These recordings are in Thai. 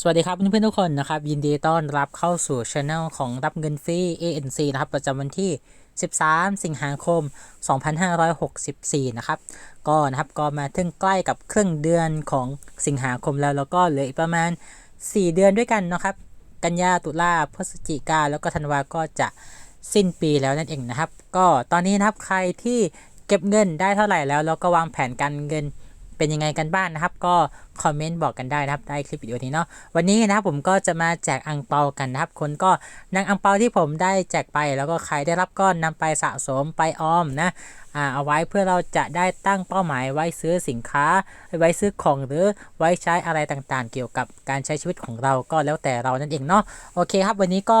สวัสดีครับเพื่อนๆทุกคนนะครับ ยินดีต้อนรับเข้าสู่ช anel ของรับเงินฟรี ANC นะครับ ประจำวันที่ 13 สิงหาคม 2564 นะครับ ก็นะครับก็มาถึงใกล้กับครึ่งเดือนของสิงหาคมแล้ว แล้วก็เหลืออีกประมาณ 4 เดือนด้วยกันนะครับ กันยาตุลาพฤศจิกาแล้วก็ธันวาก็จะสิ้นปีแล้วนั่นเองนะครับ ก็ตอนนี้นะครับใครที่เก็บเงินได้เท่าไหร่แล้วแล้วก็วางแผนการเงิน เป็นยังไงกันบ้างนะครับ ก็คอมเมนต์บอกกันได้นะครับใต้คลิปวิดีโอนี้เนาะวันนี้นะครับผมก็จะมาแจกอังเปากันนะครับ คนก็นำอังเปาที่ผมได้แจกไป แล้วก็ใครได้รับก็นำไปสะสมไปออมนะอ่าเอาไว้เพื่อเราจะได้ตั้งเป้าหมายไว้ซื้อสินค้า ไว้ซื้อของหรือไว้ใช้อะไรต่างๆ เกี่ยวกับการใช้ชีวิตของเราก็แล้วแต่เรานั่นเองเนาะโอเคครับ วันนี้ก็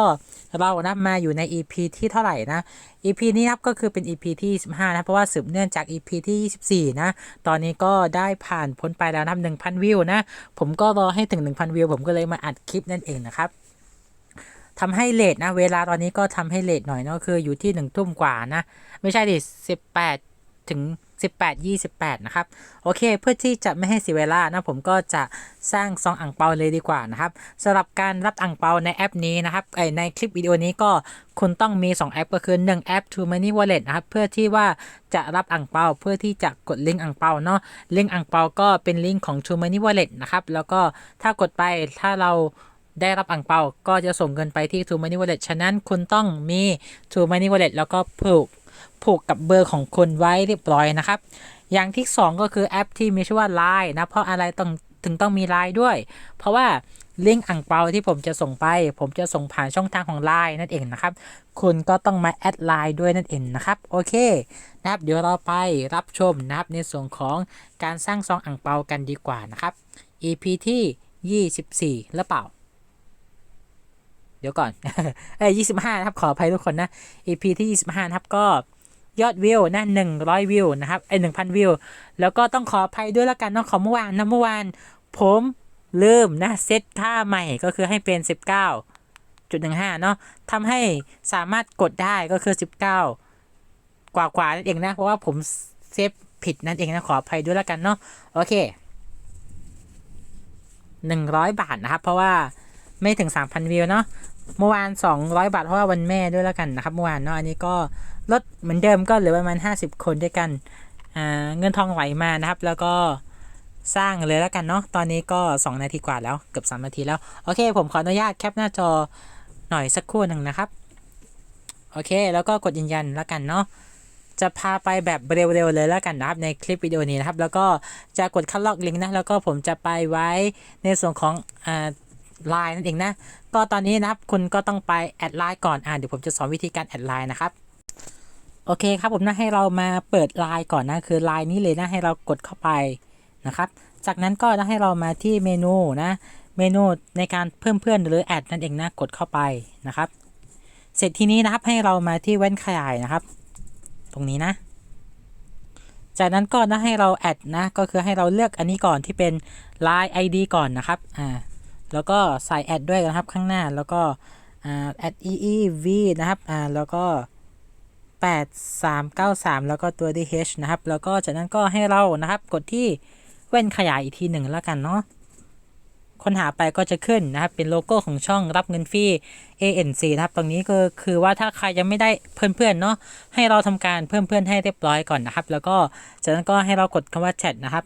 เรานะมาอยู่ใน EP ที่เท่าไหร่นะ EP นี้ครับก็คือเป็น EP ที่ 25 นะ เพราะว่าสืบเนื่องจาก EP ที่ 24 นะ ตอนนี้ก็ได้ผ่านพ้นไปแล้วนะ1,000 วิวนะ ผมก็รอให้ถึง 1,000 วิว ผมก็เลยมาอัดคลิปนั่นเองนะครับทำให้เลทนะ เวลาตอนนี้ก็ทำให้เลทหน่อยเนาะคืออยู่ที่1ทุ่มกว่านะ ไม่ใช่ดิ18 ถึง 18 28 นะครับ โอเค เพื่อที่จะไม่ให้เสียเวลานะผมก็จะสร้างซองอ่างเปาเลยดีกว่านะครับสำหรับการรับอ่างเปาในแอปนี้นะครับในคลิปวิดีโอนี้ก็คุณต้องมี 2 แอปก็คือ 1 แอป True Money Wallet นะครับ เพื่อที่ว่าจะรับอ่างเปาเพื่อที่จะกดลิงก์อ่างเปาเนาะลิงก์อ่างเปาก็เป็นลิงก์ของ True Money Wallet นะครับ แล้วก็ถ้ากดไปถ้าเราได้รับอ่างเปาก็จะส่งเงินไปที่ True Money Wallet ฉะนั้นคุณต้องมี True Money Wallet แล้วก็ผูก ผูกกับเบอร์ของคุณไว้เรียบร้อยนะครับ อย่างที่ 2 ก็คือแอปที่มีชื่อว่า Line นะ เพราะอะไรต้องถึงต้องมี Line ด้วย เพราะว่าลิงก์อ่างเปาที่ผมจะส่งไป ผมจะส่งผ่านช่องทางของ Line นั่นเองนะครับ คุณก็ต้องมาแอดไลน์ด้วยนั่นเองนะครับ โอเคนะครับ เดี๋ยวเราไปรับชมนะครับ ในส่วนของการสร้างซองอ่างเปากันดีกว่านะครับ EP ที่ 24 หรือเปล่า เดี๋ยวก่อน เอ้ย25นะครับ ขออภัยทุกคนนะ EP ที่25นะครับ ก็ยอดวิวนะ100วิวนะครับไอ้1,000วิว แล้วก็ต้องขออภัยด้วยละกันเนาะของเมื่อวานนะเมื่อวาน ผมลืมนะเซตค่าใหม่ก็คือให้เป็น19จุดหนึ่งห้าเนาะทำให้สามารถกดได้ก็คือ19กว่ากว่านั่นเองนะ เพราะว่าผมเซฟผิดนั่นเองนะ ขออภัยด้วยละกันเนาะโอเค100บาทนะครับ เพราะว่า ไม่ถึง 3,000 วิวเนาะเมื่อวาน 200 บาท เพราะว่าวันแม่ด้วยและกันนะครับเมื่อวานเนาะอันนี้ก็ลดเหมือนเดิมก็เหลือประมาณ 50 คนด้วยกันเงินทองไหลมานะครับ แล้วก็สร้างเลยแล้วกันเนาะตอนนี้ก็ 2 นาทีกว่าแล้วเกือบ3นาทีแล้ว โอเค ผมขออนุญาตแคปหน้าจอหน่อยสักครู่หนึ่งนะครับ โอเค แล้วก็กดยืนยันแล้วกันเนาะจะพาไปแบบเร็วๆเลยแล้วกันนะครับในคลิปวิดีโอนี้นะครับ แล้วก็จะกดคัดลอกลิงก์นะแล้วก็ผมจะไปไว้ในส่วนของอ่า ไลน์นั่นเองนะ ก็ตอนนี้นะครับคุณก็ต้องไปแอดไลน์ก่อนอ่าเดี๋ยวผมจะสอนวิธีการแอดไลน์นะครับโอเคครับผมนะให้เรามาเปิดไลน์ก่อนนะคือไลน์นี้เลยนะให้เรากดเข้าไปนะครับ จากนั้นก็นะให้เรามาที่เมนูนะเมนูในการเพิ่มเพื่อนหรือแอดนั่นเองนะกดเข้าไปนะครับ เสร็จทีนี้นะครับให้เรามาที่แว่นขยายนะครับ ตรงนี้นะ จากนั้นก็นะให้เราแอดนะก็คือให้เราเลือกอันนี้ก่อนที่เป็น Line ID ก่อนนะครับอ่า แล้วก็ใส่แอดด้วยนะครับข้างหน้าแล้วก็อ่าแอด EEV นะครับอ่าแล้วก็ 8393 แล้วก็ตัว DH นะครับ แล้วก็จากนั้นก็ให้เรานะครับ กดที่แว่นขยายอีกทีหนึ่งแล้วกันเนาะค้นหาไปก็จะขึ้นนะครับ เป็นโลโก้ของช่องรับเงินฟรี ANC นะครับ ตรงนี้ก็คือว่าถ้าใครยังไม่ได้เพื่อนๆเนาะให้เราทำการเพิ่มเพื่อนให้เรียบร้อยก่อนนะครับ แล้วก็จากนั้นก็ให้เรากดคำว่าแชทนะครับ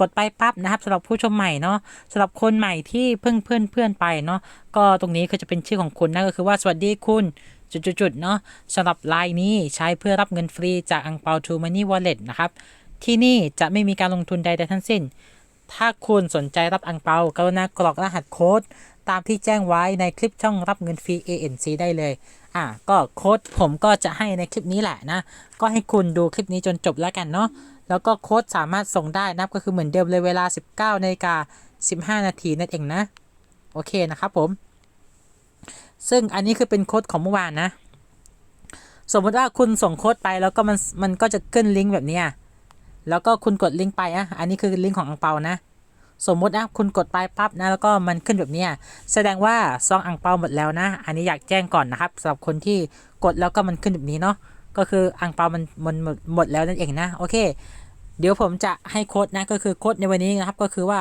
กดไปปั๊บนะครับสำหรับผู้ชมใหม่เนาะสำหรับคนใหม่ที่เพิ่งเพื่อนเพื่อนไปเนาะก็ตรงนี้คือจะเป็นชื่อของคุณนั่นก็คือว่าสวัสดีคุณจุดๆๆเนาะสำหรับไลน์นี้ใช้เพื่อรับเงินฟรีจากอังเปาทูมันนี่วอลเล็ตนะครับ ที่นี่จะไม่มีการลงทุนใดๆทั้งสิ้น ถ้าคุณสนใจรับอังเปา กรุณากรอกรหัสโค้ด ตามที่แจ้งไว้ในคลิปช่องรับเงินฟรี ANC ได้เลย อะก็โค้ดผมก็จะให้ในคลิปนี้แหละนะ ก็ให้คุณดูคลิปนี้จนจบแล้วกันเนาะ แล้วก็โค้ดสามารถส่งได้นะก็คือเหมือนเดิมเลยเวลา 19นาฬิกา15 นาทีนั่นเองนะ โอเคนะครับผม ซึ่งอันนี้คือเป็นโค้ดของเมื่อวานนะ สมมติว่าคุณส่งโค้ดไปแล้วก็มันมันก็จะขึ้นลิงก์แบบนี้แล้วก็คุณกดลิงก์ไปอะอันนี้คือลิงก์ของอังเปานะ สมมตินะคุณกดไปปั๊บนะแล้วก็มันขึ้นแบบนี้แสดงว่าซองอังเปาหมดแล้วนะ อันนี้อยากแจ้งก่อนนะครับสำหรับคนที่กดแล้วก็มันขึ้นแบบนี้เนาะ ก็คืออังเปามันมันหมดหมดแล้วนั่นเองนะโอเค เดี๋ยวผมจะให้โค้ดนะก็คือโค้ดในวันนี้นะครับก็คือว่า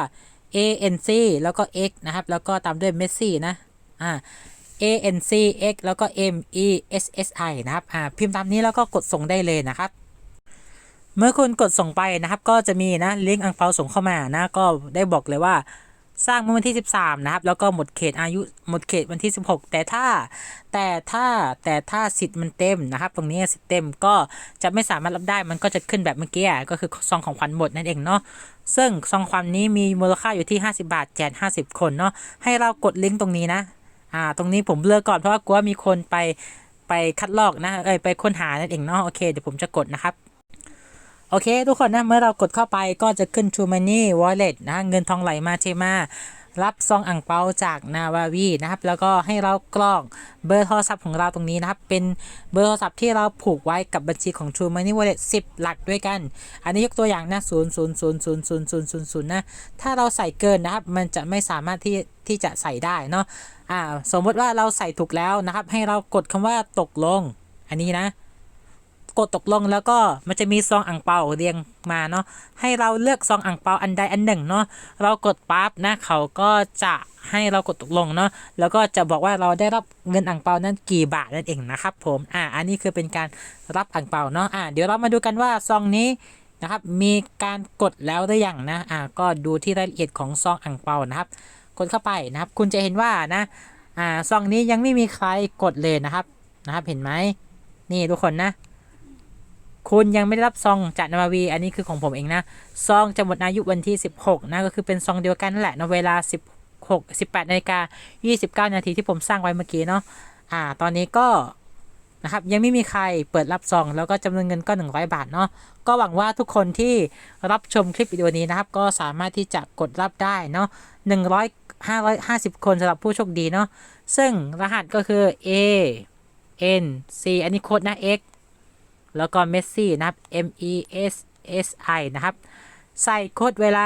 A N C แล้วก็ X นะครับ แล้วก็ตามด้วย Messi นะอ่า A N C X แล้วก็ M E S S I นะครับอ่าพิมพ์ตามนี้แล้วก็กดส่งได้เลยนะครับเมื่อคุณกดส่งไปนะครับ ก็จะมีนะลิงก์อังเปาส่งเข้ามานะ ก็ได้บอกเลยว่า สร้างเมื่อวันที่ 13 นะครับ แล้วก็หมดเขตอายุหมดเขตวันที่ 16 แต่ถ้าแต่ถ้าแต่ถ้าสิทธิ์มันเต็มนะครับ ตรงนี้สิทธิ์เต็มก็จะไม่สามารถรับได้มันก็จะขึ้นแบบเมื่อกี้ก็คือซองของขวัญหมดนั่นเองเนาะซึ่งซองขวัญนี้มีมูลค่าอยู่ที่ 50 บาทแจก50 คนเนาะให้เรากดลิงก์ตรงนี้นะอ่าตรงนี้ผมเลือกก่อนเพราะว่ากลัวมีคนไปไปคัดลอกนะเอ้ยไปค้นหานั่นเองเนาะโอเคเดี๋ยวผมจะกดนะครับ โอเค ทุกคนนะเมื่อเรากดเข้าไปก็จะขึ้น True Money Wallet นะเงินทองไหลมาเทมารับซองอ่างเปาจากนาวาวีนะครับ แล้วก็ให้เรากรอกเบอร์โทรศัพท์ของเราตรงนี้นะครับ เป็นเบอร์โทรศัพท์ที่เราผูกไว้กับบัญชีของ True Money Wallet 10 หลักด้วยกัน อันนี้ยกตัวอย่างนะ0 0 0 0 0 0 0 0 0นะ ถ้าเราใส่เกินนะครับ มันจะไม่สามารถที่ที่จะใส่ได้เนาะอ่าสมมติว่าเราใส่ถูกแล้วนะครับ ให้เรากดคำว่าตกลง อันนี้นะ กดตกลงแล้วก็มันจะมีซองอ่างเปาเรียงมาเนาะให้เราเลือกซองอ่างเปาอันใดอันหนึ่งเนาะเรากดปั๊บนะเขาก็จะให้เรากดตกลงเนาะแล้วก็จะบอกว่าเราได้รับเงินอ่างเปานั้นกี่บาทนั่นเองนะครับผมอ่าอันนี้คือเป็นการรับอ่างเปาเนาะอ่าเดี๋ยวเรามาดูกันว่าซองนี้นะครับมีการกดแล้วหรือยังนะอ่าก็ดูที่รายละเอียดของซองอ่างเปานะครับกดเข้าไปนะครับคุณจะเห็นว่านะอ่าซองนี้ยังไม่มีใครกดเลยนะครับนะครับเห็นไหมนี่ทุกคนนะ คุณยังไม่ได้รับซองจากนาวี อันนี้คือของผมเองนะ ซองจะหมดอายุวันที่ 16 นะ ก็คือเป็นซองเดียวกันนั่นแหละในะเวลา 16 18นาฬิกา29 นาทีที่ผมสร้างไว้เมื่อกี้เนาะ อ่า ตอนนี้ก็นะครับยังไม่มีใครเปิดรับซอง แล้วก็จำนวนเงินก็ 100 บาทเนาะก็หวังว่าทุกคนที่รับชมคลิปวิดีโอนี้นะครับ ก็สามารถที่จะกดรับได้เนาะ100 550 คนสำหรับผู้โชคดีเนาะซึ่งรหัสก็คือ A N C อันนี้โค้ดนะ X แล้วก็เมสซี่นะครับ M E S S I นะครับ ใส่โค้ดเวลา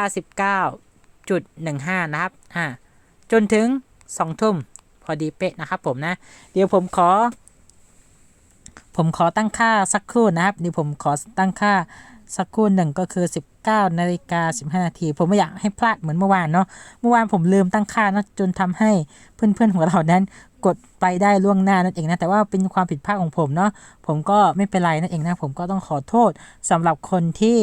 19.15 นะครับอ่าจนถึง 2 ทุ่มพอดีเป๊ะนะครับผมนะ เดี๋ยวผมขอ ผมขอตั้งค่าสักครู่นะครับเดี๋ยวผมขอตั้งค่าสักครู่หนึ่งก็คือ 19นาฬิกา15 นาที ผมไม่อยากให้พลาดเหมือนเมื่อวานเนาะเมื่อวานผมลืมตั้งค่านะจนทำให้เพื่อนๆของเรานั้น กดไปได้ล่วงหน้านั่นเองนะแต่ว่าเป็นความผิดพลาดของผมเนาะผมก็ไม่เป็นไรนั่นเองนะผมก็ต้องขอโทษสำหรับคนที่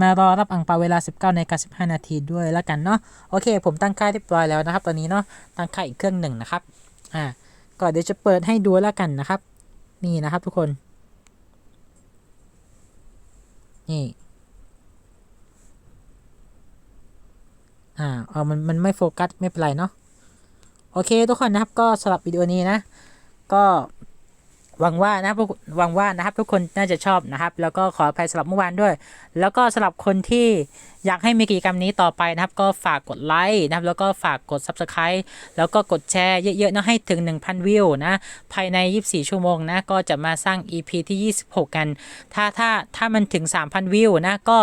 มารอรับอังเปาเวลา 19นาฬิกา15 นาทีด้วยแล้วกันเนาะโอเค ผมตั้งค่าเรียบร้อยแล้วนะครับ ตอนนี้เนาะตั้งค่าอีกเครื่องหนึ่งนะครับอ่าก็เดี๋ยวจะเปิดให้ดูแล้วกันนะครับ นี่นะครับทุกคนนี่อ่าเอามันมันไม่โฟกัสไม่เป็นไรเนาะ โอเคทุกคนนะครับก็สำหรับวิดีโอนี้นะ ก็หวังว่านะพวกหวังว่านะครับทุกคนน่าจะชอบนะครับ แล้วก็ขออภัยสำหรับเมื่อวานด้วย แล้วก็สำหรับคนที่ อยากให้มีกิจกรรมนี้ต่อไปนะครับ ก็ฝากกดไลค์นะครับแล้วก็ฝากกด Subscribe แล้วก็กดแชร์เยอะๆนะให้ถึง 1,000 วิวนะภายใน 24 ชั่วโมงนะก็จะมาสร้าง EP ที่ 26 กัน ถ้าถ้าถ้ามันถึง 3,000 วิวนะก็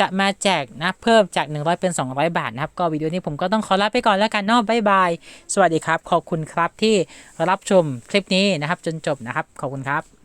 จะมาแจกนะเพิ่มจาก 100 เป็น 200 บาทนะครับ ก็วิดีโอนี้ผมก็ต้องขอลาไปก่อนแล้วกันเนาะบ๊ายบายสวัสดีครับ ขอบคุณครับที่รับชมคลิปนี้นะครับจนจบนะครับ ขอบคุณครับ